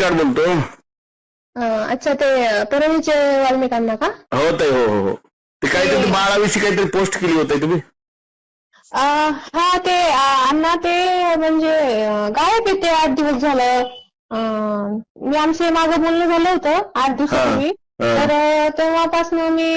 Card बोलतो. अं, अच्छा ते परळीचे वाल्मिकांना का? हो ताई हो हो हो. ते काहीतरी बाळाविषयी काहीतरी पोस्ट केली होती तुम्ही? हा ते अण्णा ते म्हणजे गायब आहे ते आठ दिवस झालं. मी आमचे मागं बोलणं झालं होतं आठ दिवसापूर्वी. तर तेव्हापासून मी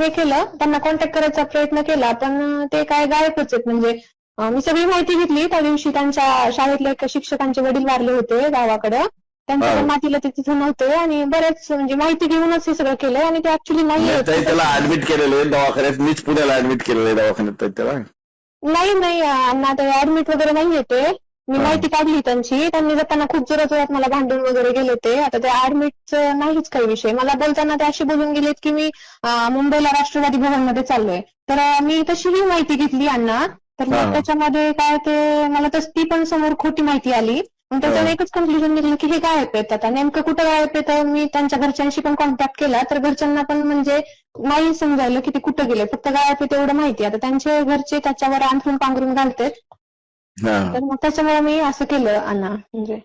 हे केलं. त्यांना कॉन्टॅक्ट करायचा प्रयत्न केला पण ते काय गायबच आहेत. म्हणजे मी सगळी माहिती घेतली. त्या दिवशी त्यांच्या शाळेतल्या एका शिक्षकांचे वडील वारले होते गावाकडं. त्यांच्या. पण मातीला ते तिथे नव्हते आणि बरेच म्हणजे माहिती घेऊनच हे सगळं केलं आणि ते ऍक्च्युली नाही ताई त्याला. ऍडमिट केलेलं आहे. दवाखान्यात मीच पुण्याला ऍडमिट केलेलं आहे दवाखान्यात ताई त्याला. नाही नाही अण्णा ते ऍडमिट वगैरे नाही येते. मी. माहिती काढली त्यांची. त्यांनी जाताना खूप जोरात जोरात मला भांडून वगैरे गेले ते आता ते ऍडमिटचं नाहीच काही विषय. मला बोलताना ते असे बोलून गेलेत की मी मुंबईला राष्ट्रवादी भवनमध्ये चाललोय. तर मी तशीही माहिती घेतली अण्णा. तर. मग त्याच्यामध्ये काय ते मला तस ती पण समोर खोटी माहिती आली. मग त्याच्यावर. एकच कन्क्लुजन निघलं की हे गायब आहेत आता नेमकं कुठं गायब तर मी त्यांच्या घरच्यांशी पण कॉन्टॅक्ट केला. तर घरच्यांना पण म्हणजे नाही समजायला की ते कुठं गेले. फक्त गायब आहे तेवढं माहिती. आता त्यांचे घरचे त्याच्यावर अंथरून पांघरून घालतात. हा. तर मग त्याच्यामुळे मी असं केलं अण्णा. म्हणजे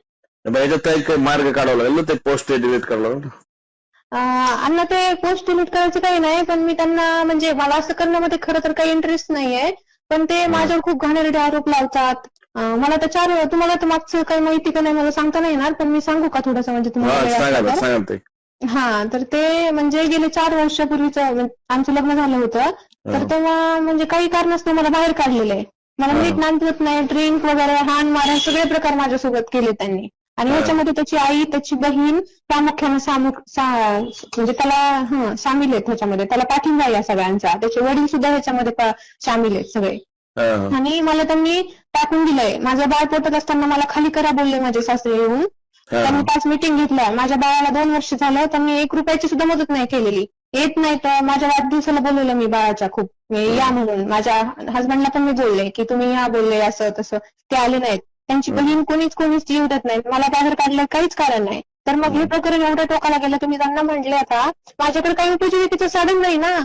याच्यात काही मार्ग काढावा लागेल ना? ते पोस्ट डिलीट करावं लागेल अण्णा ते पोस्ट डिलीट करायचं काही नाही. पण मी त्यांना म्हणजे मला असं करण्यामध्ये खरं तर काही इंटरेस्ट नाहीये. पण ते माझ्यावर खूप घाणेरडे आरोप लावतात. मला तर चार तुम्हाला तर मागचं काही माहिती का नाही मला सांगता नाही येणार पण मी सांगू का थोडंसं म्हणजे तुम्हाला हा वेळ असेल तर? सांगा हा ते म्हणजे गेले चार वर्षापूर्वीचं म्हणजे आमचं लग्न झालं होतं तर हा. तेव्हा म्हणजे काही कारणास्तव मला बाहेर काढलेलं आहे मला हा. नीट नांदवत नाही ड्रिंक वगैरे हाण मारण सगळे प्रकार माझ्यासोबत केले त्यांनी आणि हा. ह्याच्यामध्ये त्याची आई त्याची बहीण प्रामुख्याने सामुख सा- म्हणजे त्याला हं, सामील आहेत ह्याच्यामध्ये त्याला पाठिंबा आहे या सगळ्यांचा त्याचे वडील सुद्धा ह्याच्यामध्ये पा- सामील आहेत सगळे. आणि मला त्यांनी टाकून दिलंय. माझं बाळ पोटात असताना मला खाली करा बोलले माझे सासरे येऊन. त्यांनी पाच मिटिंग घेतल्या. माझ्या बाळाला दोन वर्ष झालं. त्यांनी एक रुपयाची सुद्धा मदत नाही केलेली. येत नाही तर माझ्या वाढदिवसाला बोलवलं मी बाळाच्या खूप. या म्हणून. माझ्या हसबंडला पण मी बोलले की तुम्ही या बोलले असं तसं. ते आले नाहीत. त्यांची. बहीण कोणीच कोणीच येऊ देत नाही. मला बाहेर काढलं काहीच कारण नाही. तर मग हे. प्रकरण एवढ्या टोकाला गेलं तुम्ही त्यांना म्हटले आता माझ्याकडे काही उपजीविकेचं साधन नाही ना.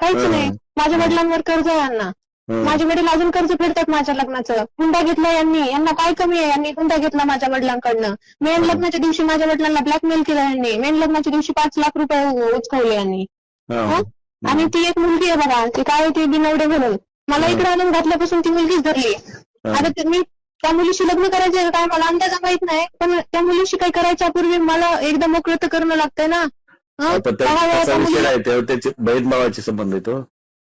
काहीच. नाही. माझ्या वडिलांवर कर्ज आहे यांना. माझे वडील अजून कर्ज फेडतात माझ्या लग्नाचं. हुंडा घेतला यांनी. यांना काय कमी आहे? यांनी हुंडा घेतला माझ्या वडिलांकडनं. मेन. लग्नाच्या दिवशी माझ्या वडिलांना ब्लॅकमेल केलं यांनी. मेन लग्नाच्या दिवशी पाच लाख रुपये उचकवले यांनी. आणि ती एक मुलगी आहे बघा. ती काय ती बिनवडे म्हणून. मला. इकडे आणून घातल्यापासून ती मुलगीच धरली. आता मी त्या मुलीशी लग्न करायचं काय? मला अंदाज माहीत नाही. पण त्या मुलीशी काही करायच्या पूर्वी मला एकदा मोकळं तर करणं लागतंय ना. भावाचे संबंध आहे तो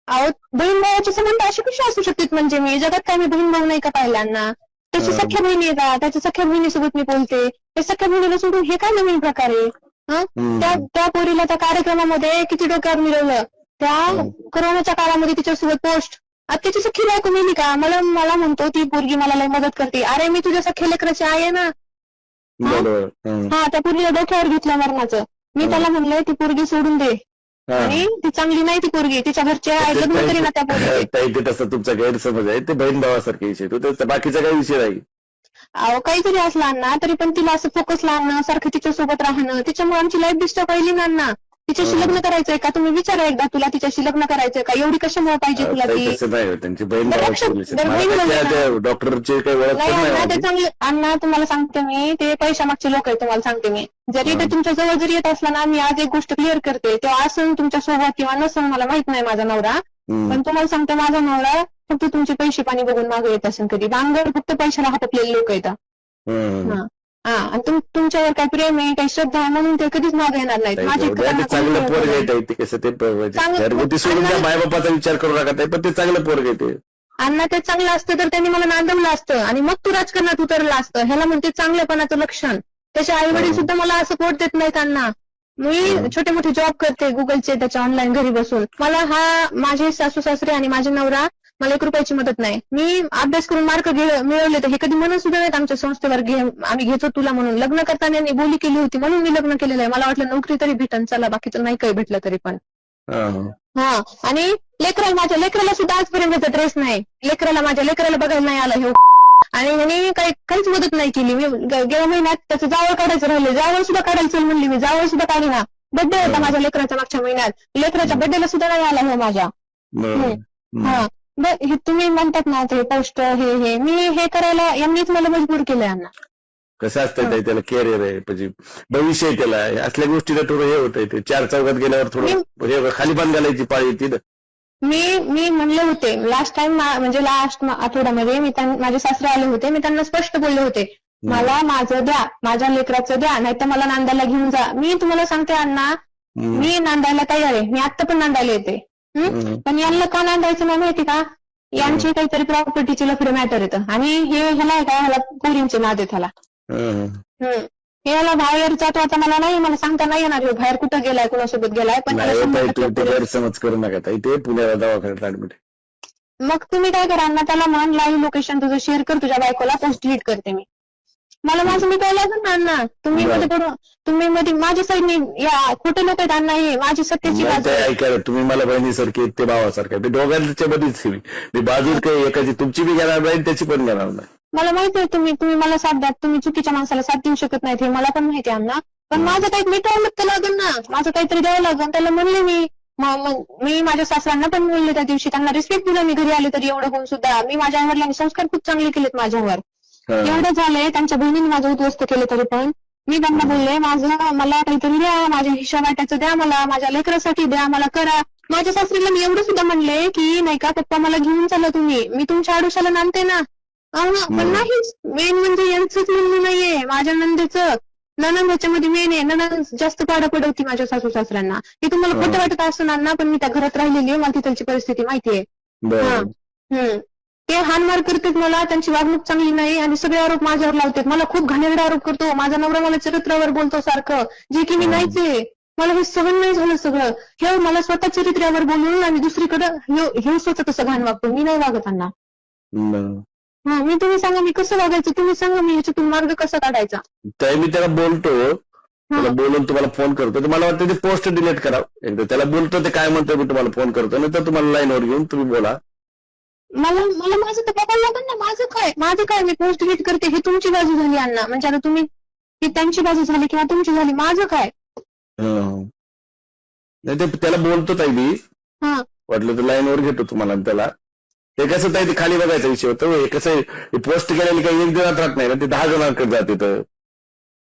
अहो बहीण भावाचे संबंध असे कसे असू शकतात म्हणजे मी जगात काय मी बहीण भाऊ नाही का पाहिल्यांना? त्याची. सख्या बहिणी आहे का त्याच्या सख्या बहिणीसोबत मी बोलते. त्या सख्या बहिणीला सोडून हे काय नवीन प्रकार आहे? हा? त्या त्या पोरीला त्या कार्यक्रमामध्ये किती डोक्यावर मिळवलं? त्या. कोरोनाच्या काळामध्ये तिच्यासोबत पोस्ट. आता त्याची सख्खी बायको मिळली का? मला मला म्हणतो ती पोरगी मला लय मदत करते. अरे मी तुझ्या सख्या लेकराची आहे ना? हा? त्या पोरीला डोक्यावर घेतलं मरणाचं. मी. त्याला म्हणले ती पोरगी सोडून दे. आणि ती चांगली नाही ती पोरगी तिच्या घरचे तरी ना त्या पोरगी ताई ते तसं तुमचा गैरसमज आहे. ते बहीण भावासारखे विषय. तो त्याचा बाकीचा काही विषय नाही. अहो काही जरी असला ना तरी पण तिला असं फोकस लावणं सारखं तिच्यासोबत राहणं. तिच्यामुळे आमची लाईफ डिस्टर्ब व्हायली ना ना तिच्याशी. लग्न करायचंय का? तुम्ही विचारा एकदा तुला तिच्याशी लग्न करायचंय का? एवढी कशामुळे पाहिजे तुला ताई ती? तसं नाही त्यांची बहीण त्या डॉक्टरची काही ओळख नाही पण नाही अण्णा ते माझी. चांगले अण्णा तुम्हाला सांगते मी. ते पैशा मागचे लोक आहेत तुम्हाला सांगते मी. जरी ते. तुमच्या जवळ जरी येत असला ना मी आज एक गोष्ट क्लिअर करते. तेव्हा असं तुमच्यासोबत किंवा नसन मला माहीत नाही माझा नवरा. हम्म. पण तुम्हाला सांगते माझा नवरा फक्त तुमचे पैसे पाणी बघून मागे येत असेल कधी. बांगर फक्त पैशाला हापटलेले लोक येतात हम्म. हा. हा आणि तुम तुमच्यावर काही प्रेम आहे काही श्रद्धा आहे म्हणून ते कधीच मागे येणार नाहीत. ताई, माझी जाऊ द्या, ते चांगलं पोरग आहे ते कसं ते प- चांगलं- घरगुती सोडून त्या मायबापाचा विचार करू नका ताई, पण ते चांगलं पोरग आहे ते. अण्णा ते चांगलं असतं तर त्यांनी मला नांदवलं असतं आणि मग तू राजकारणात उतरलं असतं. ह्याला म्हणते चांगल्यापणाचं लक्षण. त्याचे आई वडील हं. सुद्धा मला सपोर्ट देत नाहीत अण्णा. मी हं. छोटे मोठे जॉब करते गुगलचे त्याच्या ऑनलाईन घरी बसून. मला हा माझे सासू सासरे आणि माझे नवरा मला एक रुपयाची मदत नाही. मी अभ्यास करून मार्क मिळवले तर हे कधी म्हणत सुद्धा नाहीत आमच्या संस्थेवर घे आम्ही घेतो तुला म्हणून. लग्न करताना यांनी बोली केली होती म्हणून मी लग्न केलेलं आहे. मला वाटलं नोकरी तरी भेटन. चला बाकीचं नाही काही भेटलं तरी पण. हा. आणि लेकराला माझ्या लेकराला सुद्धा आजपर्यंत ड्रेस नाही. लेकराला माझ्या लेकराला बघायला नाही आलं हे आणि ह्याने काही काहीच मदत नाही केली. मी गेल्या महिन्यात त्याचं जावळ काढायचं राहिले. जावळ सुद्धा काढायचं म्हणली मी. जावळ सुद्धा काढी ना. बड्डे होता. माझ्या लेकराच्या मागच्या महिन्यात. लेकराच्या बड्डेला सुद्धा नाही आला हो माझ्या. हा. हे तुम्ही म्हणतात ना ते पोस्ट हे हे. मी हे करायला यांनीच मला मजबूर केलंय अण्णा कसं असतंय ताई, त्याला कॅरियर आहे म्हणजे भविष्य आहे त्याला. हे असल्या गोष्टीला थोडं हे होतंय ते. चार चौकात गेल्यावर थोडं हे खाली बांध घालायची पाळी येते ना. मी मी म्हणले होते लास्ट टाइम म्हणजे लास्ट आठवड्यामध्ये मी त्यां- माझे सासरे आले होते मी त्यांना स्पष्ट बोलले होते मला माझं द्या माझ्या लेकराचं द्या नाहीतर मला नांदायला घेऊन जा. मी तुम्हाला सांगते अण्णा हम्म. मी नांदायला तयार आहे. मी आता पण नांदायला येते. पण यांना का नांदायचं नाही माहिती का? यांची काहीतरी प्रॉपर्टीची लफडे मॅटर येतं आणि हे ह्याला आहे का? ह्याला पोरींचे नाद आहेत ह्याला. हम्म. हं. हे. याला बाहेर जातो आता मला नाही मला सांगता नाही येणार बाहेर कुठं गेलाय कुणासोबत गेलाय पण गैरसमज करू नका ते पुण्याला दवाखान्यात ऍडमिट मग तुम्ही काय करा ना त्याला म्हण लाईव्ह लोकेशन तुझं शेअर कर तुझ्या बायकोला पोस्ट डिलीट करते मी. मला माझं मी काय लागेल ना अण्णा तुम्ही. मध्ये तुम्ही मध्ये माझ्या साईडने या खोटे लोक आहेत अण्णा हे माझी सत्याची नाही बाजू ते आहे. ऐकायला तुम्ही मला बहिणीसारखे आहेत, ते भावासारखे आहेत. ते दोघांच्या मध्येच आहे मी. मी बाजूच काही एकाची तुमची बी घेणार नाही त्याची पण घेणार नाही. मला माहिती आहे तुम्ही तुम्ही मला साथ द्या. तुम्ही चुकीच्या माणसाला साथ देऊ शकत नाहीत हे मला पण माहिती आहे अण्णा. पण. माझं काही मिटवलं तर लागेल ना. माझं काहीतरी द्यावं लागेल. त्याला म्हणले मी. म- माझ्या सासऱ्यांना पण बोलले त्या दिवशी. त्यांना रिस्पेक्ट दिला मी. घरी आले तरी एवढं होऊन सुद्धा. मी माझ्या वडिलांनी संस्कार खूप चांगले केलेत माझ्यावर. एवढं झालंय त्यांच्या बहिणीने माझं उद्ध्वस्त केलं तरी पण. मी त्यांना बोलले माझं मला काहीतरी द्या माझ्या हिशा वाट्याचं द्या मला माझ्या लेकरासाठी द्या मला करा. माझ्या सासरीला मी एवढं सुद्धा म्हणले की नाही का पप्पा मला घेऊन चला तुम्ही. मी तुमच्या आडोशाला नांदते ना. अहो, पण. नाहीच. मेन म्हणजे यांचंच म्हणणं नाहीये. माझ्या नंदेचं. ननंद ह्याच्यामध्ये मेन आहे. ननंद जास्त पाडा पडवती माझ्या सासू सासऱ्यांना. की तुम्हाला खोटं. वाटत असणार ना पण मी त्या घरात राहिलेली आहे. मला तिथलची परिस्थिती माहितीये. हा. हम्म. ते हानमार करतात मला त्यांची वागणूक चांगली नाही आणि सगळे आरोप माझ्यावर लावतात. मला खूप घाणेरडा आरोप करतो. माझा नवरा मला चरित्रावर बोलतो सारखं. जे की मी. नाहीच. आहे मला हे सहन नाही झालं सगळं. हे मला स्वतः चरित्र्यावर बोलून आणि दुसरीकडे हे स्वतः कसं घाण वागतो. मी नाही वागत त्यांना. हा मी तुम्ही सांगा मी कसं वागायचं? तुम्ही सांगा मी ह्याच्यातून मार्ग कसा काढायचा? ताई मी त्याला बोलतो. त्याला बोलून तुम्हाला फोन करतो. तर मला वाटतं ते पोस्ट डिलीट करावं एकदा त्याला बोलतो ते काय म्हणतो मी तुम्हाला फोन करतो. नाही तर तुम्हाला लाईनवर घेऊन तुम्ही बोला. मला मला माझं तर बघायला लागेल ना माझं काय? माझं काय? मी पोस्ट डिलीट करते हे तुमची बाजू झाली अण्णा. म्हणजे आता तुम्ही ही त्यांची बाजू झाली किंवा तुमची झाली माझं काय? हं. नाही ते त्याला बोलतो ताई मी. हा. वाटलं तर लाईनवर घेतो तुम्हाला आणि त्याला. ते कसं ताई ते खाली बघायचा विषय होतो हे कसं पोस्ट केलेली काही एक दिनात राहत नाही ना ते दहा जणांकडे जाते तर.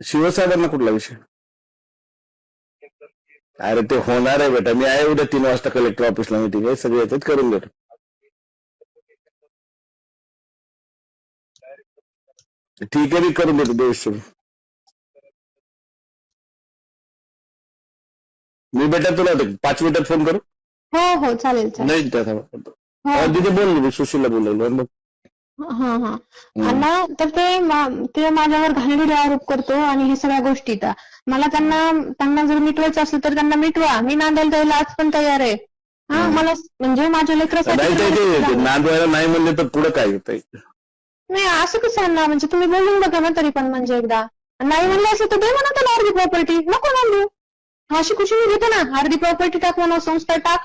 शिवसाहेबांना कुठला विषय? अरे ते होणार आहे बेटा. मी आहे उद्या तीन वाजता कलेक्टर ऑफिसला मीटिंग आहे. सगळे येतात करून देतो ठीक आहे मी करून देतो. देश मी बेटा तुला पाच मिनिटात फोन करू? हो हो चालेल चालेल. नाही त्या थांबा. हो. तिथे बोललो मी सुशीलला बोललो मग हा हा. अण्णा तर ते मा- ते माझ्यावर घाणेरडे आरोप करतो आणि हे सगळ्या गोष्टी त्या. मला त्यांना त्यांना जर मिटवायचं असेल तर त्यांना मिटवा. मी नांदायला जायला आज पण तयार आहे. हा हम्म. मला म्हणजे माझ्या लेकरासाठी नाही ते- ते ते नांदवायला नाही म्हणले तर पुढे काय नाही असं कसं अण्णा? म्हणजे तुम्ही बोलून बघा ना तरी पण म्हणजे एकदा. नाही म्हणलं असं तर दे म्हणा त्याला अर्धी प्रॉपर्टी नको नांदू. अशी मी घेतो ना. अर्धी प्रॉपर्टी टाक म्हणा संस्था टाक.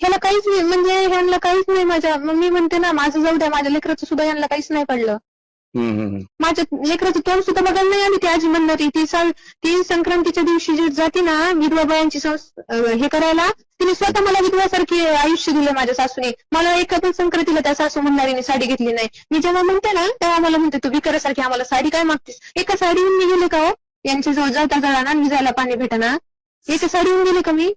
ह्याला काहीच नाही म्हणजे ह्यांना काहीच नाही माझ्या मग मी म्हणते ना माझं जाऊ द्या माझ्या लेकराचं सुद्धा यांना काहीच नाही पडलं. माझ्या लेकराचं तोंड सुद्धा बघायला नाही आली ती आजी म्हणणारी ती सा- ती संक्रांतीच्या दिवशी जी जाते ना विधवा बायांची हे करायला तिने स्वतः मला विधवासारखी आयुष्य दिलं माझ्या सासूने. मला एका पण संक्रांतीला त्या सासू म्हणणारीने साडी घेतली नाही. मी जेव्हा म्हणते ना तेव्हा मला म्हणते तू विकारासारखी आम्हाला साडी काय मागतेस? एका साडीहून मी गेले का हो? यांच्या जवळ जाता जळाना आणि जायला पाणी भेटना. एका साडीहून गेले का मी?